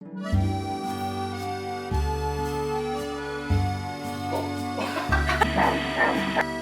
어머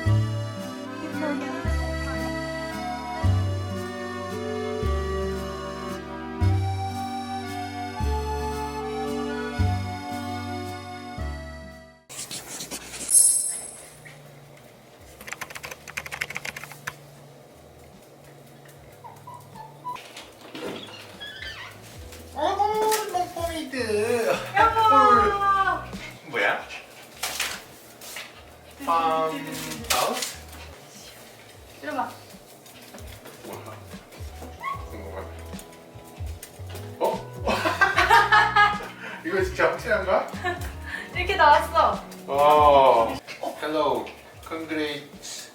이거 진짜 확실한가? 이렇게 나왔어. 어 Hello Congrats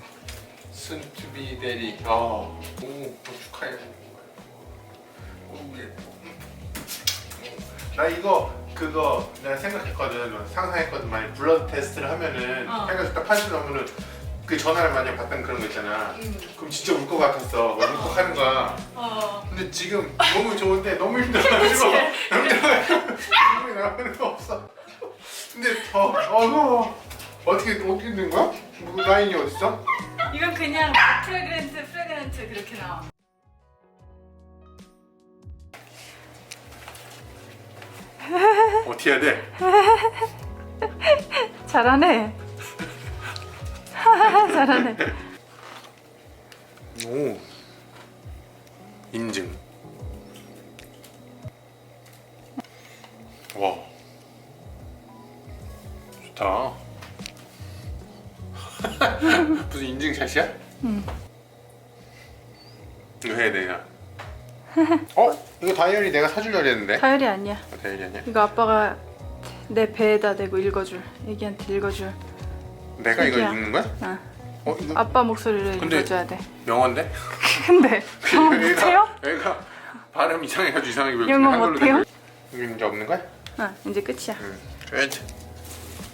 Soon to be daddy 어. 오 축하해 오, 예뻐. 나 이거 그거 내가 생각했거든 상상했거든 만약 블러드 테스트를 하면은 어. 해가지고 딱 80 넘으면 그 전화를 만약 받던 그런 거 있잖아 응. 그럼 진짜 울 것 같았어 막 울컥하는 거야 어. 근데 지금 너무 좋은데 너무 힘들어가지고 힘들어가지고 눈물이 나오는 거 없어 근데 더 어머 어떻게 어떻게 된 거야? 뭐 라인이 어딨어? 이건 그냥 프레그랜트 프레그랜트 그렇게 나와. 어떻게 해야 돼? 잘하네. 잘하네. 오 인증 와 좋다 무슨 인증샷이야? 응. 이거 해야 되냐 어? 이거 다이어리 내가 사주려고 했는데 다율이 아니야. 어, 다이어리 아니야? 이거 아빠가 내 배에다 대고 읽어줄. 애기한테 읽어줄. 내가 책이야. 읽는 거야? 어. 어? 이거 아빠 목소리를 근데- 읽어줘야 돼. 영어인데? 근데 영어 못해요? 얘가 발음 이상해가지고 이상하게 왜 영어 못해요? 이거 이제 없는 거야? 어, 이제 끝이야. 응 줘야지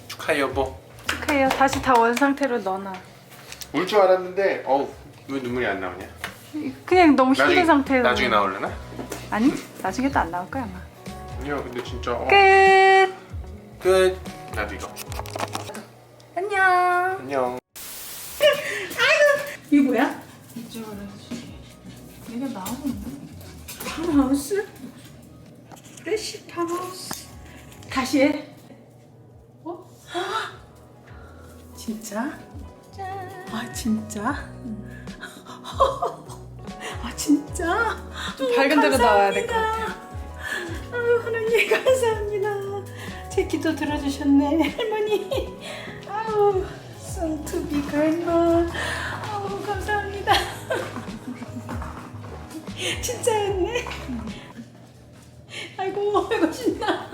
축하해 여보 축하해요. 다시 다 원 상태로 넣어놔. 울 줄 알았는데 어우 왜 눈물이 안 나오냐? 그냥 너무 힘든 상태로. 나중에 나오려나? 아니, 나중에도 안 나올 거야 아마. 아니야 근데 진짜 어. 끝. 끝 나도 이거 안녕. 안녕 이게 뭐야? 이쪽으로 해주지. 내가 나오는데? 팜하우스? 프레시 팜하우스. 다시 해. 어? 진짜? 짠. 아 진짜? 아 진짜? 좀 밝은 데로 나와야 될 것 같아요. 아유 하나님 감사합니다. 제 기도 들어주셨네 할머니. 아우 be grandma. 아우 감사합니다. 진짜였네. 아이고 아이고 신나.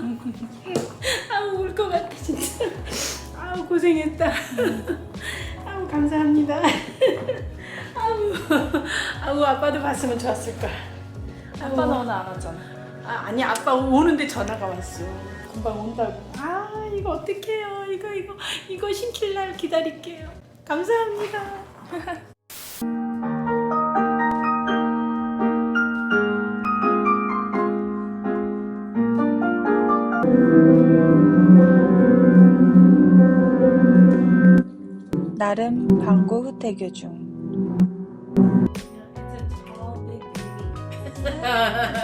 아우 울 것 같아 진짜. 아우 고생했다. 아우 감사합니다. 아우 아우 아빠도 봤으면 좋았을 걸. 아빠는 오늘 안 왔잖아. 아, 아니 아빠 오는데 전화가 왔어. 금방 온다고. 아 이거 어떡해요. 이거 이거 이거 신킬 날 기다릴게요. 감사합니다. 나름 방구 후태교 중.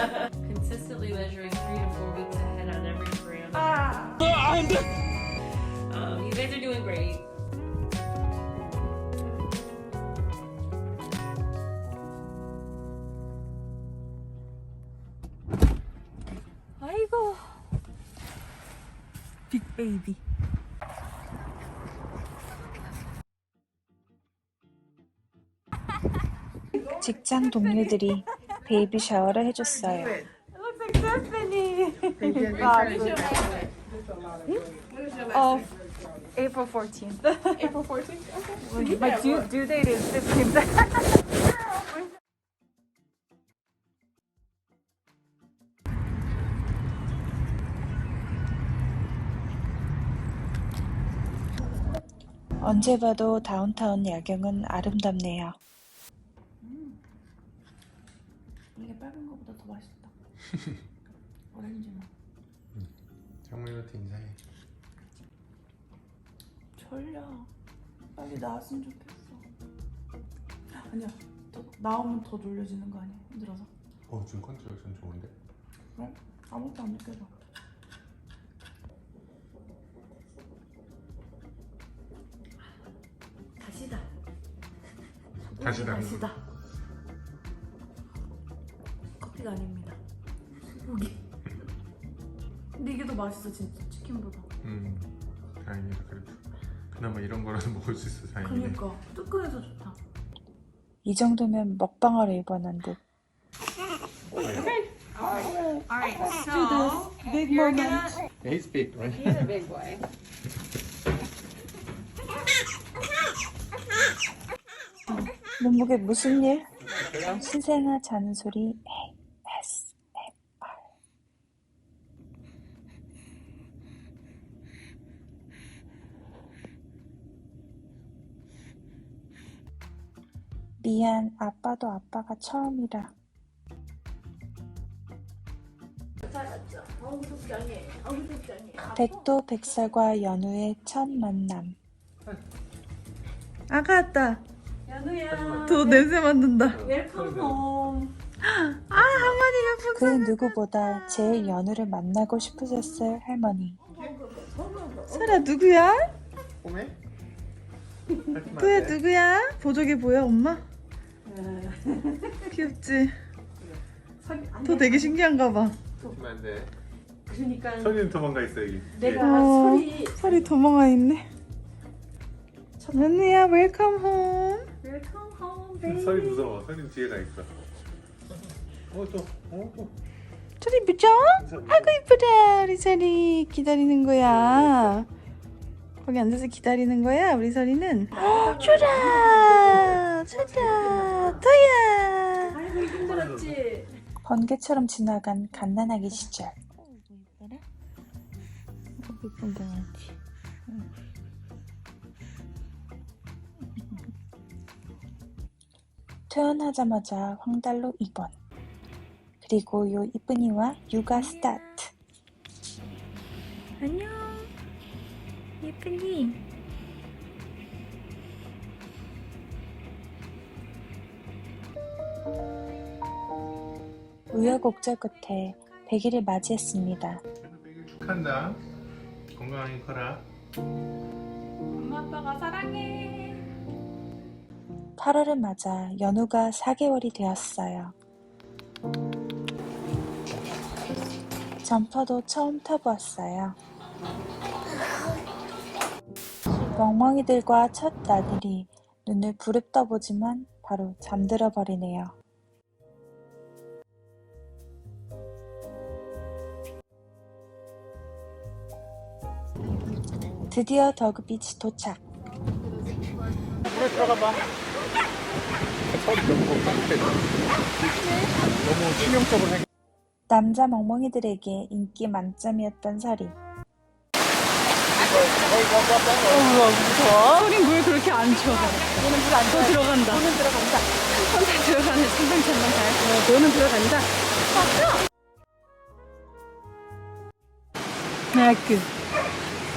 베이비. 직장 동료들이 베이비 샤워를 해줬어요. Looks like Stephanie. Of April 14th. April 14th? Okay. My due, due date is 15th. 언제 봐도 다운타운 야경은 아름답네요. 이게 빨간 거보다 더 맛있다. 오렌지 맛. 애들한테 인사해. 졸려. 빨리 나왔으면 좋겠어. 아니야. 더, 나오면 더 졸려지는 거 아니야? 힘들어서. 어 지금 컨트롤션 좋은데? 그래? 아무것도 안 느껴져. 다시 당. 다시다. 커피가 아닙니다. 고기. 근데 이게 더 맛있어 진짜 치킨보다. 음 다행이다 그래도. 그나마 이런 거라도 먹을 수 있어 다행이네. 그러니까 뜨끈해서 좋다. 이 정도면 먹방어를 입원한 듯. Alright, so Big moment. He's big, right? He's a big boy. 몸무게 무슨 일? 신생아 자는 소리 ASMR. 미안, 아빠도 아빠가 처음이라. 백도 백설과 연우의 첫 만남. 아가 왔다. 연우야. 더 냄새 맡는다. 웰컴 홈. 아 할머니가 그 누구보다 제일 연우를 만나고 싶으셨을 할머니. 설아 누구야? 꼬매? 그야 누구야? 보조개 보여 엄마? 귀엽지? 더 되게 신기한가 봐. 안 돼. 그러니까 선이는 도망가 있어 여기. 내가 어, 소리 설이 도망가 있네. 연우야 웰컴 홈. 웰컴 홈 예. 베이비. 선이 무서워. 선이 뒤에 가 있어. 어 또, 어 또. 설이 무죠? 아이고 이쁘다 우리 설이 기다리는 거야. 거기 앉아서 기다리는 거야 우리 설이는. 어, 주라 주라 토야. 아이고 힘들었지. 번개처럼 지나간 갓난아기 시절. 예쁜 강아지. 퇴원하자마자 황달로 입원. 그리고 요 이쁜이와 육아 스타트. 안녕 예쁜이. 우여곡절 끝에 100일을 맞이했습니다. 축한다. 건강하게 커라. 엄마 아빠가 사랑해. 8월을 맞아 연우가 4개월이 되었어요. 점퍼도 처음 타보았어요. 멍멍이들과 첫 나들이 눈을 부릅떠 보지만 바로 잠들어 버리네요. 드디어 더그비치 도착. 물에 들어가 봐. 설이 너무 걱정돼. 너무 치명적으로 해. 남자 멍멍이들에게 인기 만점이었던 설이 설이 물 그렇게 안 쳐. 너는 물안 쳐. 들어간다. 너는 들어간다. 혼자 들어가는 상상천만 잘. 어, 너는 들어간다. 맞죠?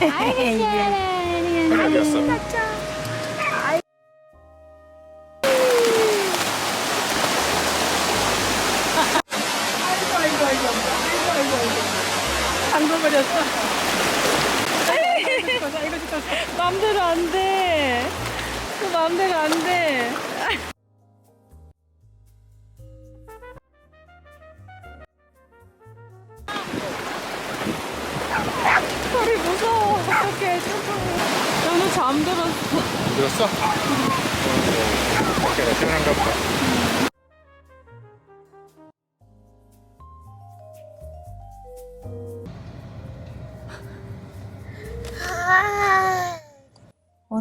아그. 잠궈버렸어. 마음대로 안 돼. 그 마음대로 안 돼. 소리 무서워. 어떡해. 너무 잠들었어. 들었어? 밖에 시원한가 보다.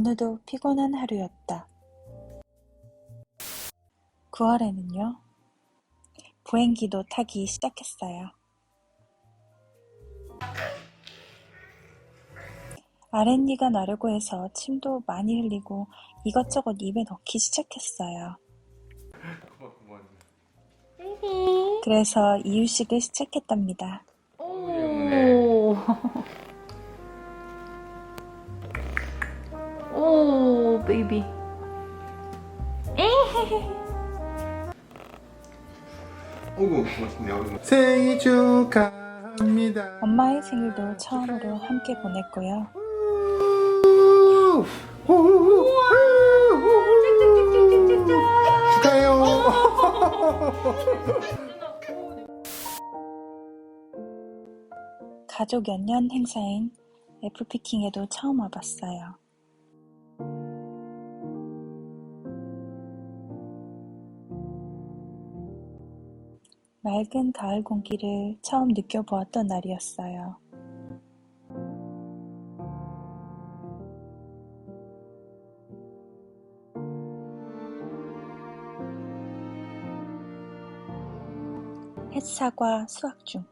오늘도 피곤한 하루였다. 9월에는요, 보행기도 타기 시작했어요. 아랫니가 나려고 해서 침도 많이 흘리고 이것저것 입에 넣기 시작했어요. 그래서 이유식을 시작했답니다. 오. 어구 멋있네 어구. 생일 축하합니다. 엄마의 생일도 처음으로 함께 보냈고요. 축하해요. 가족 연년 행사인 애플피킹에도 처음 와봤어요. 맑은 가을 공기를 처음 느껴보았던 날이었어요. 햇사과 수확 중.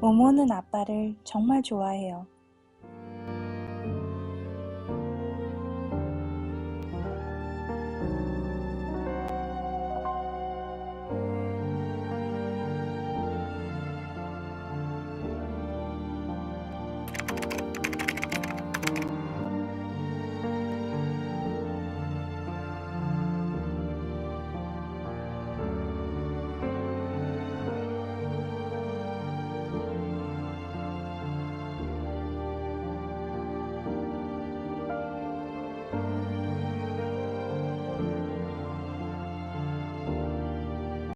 모모는 아빠를 정말 좋아해요.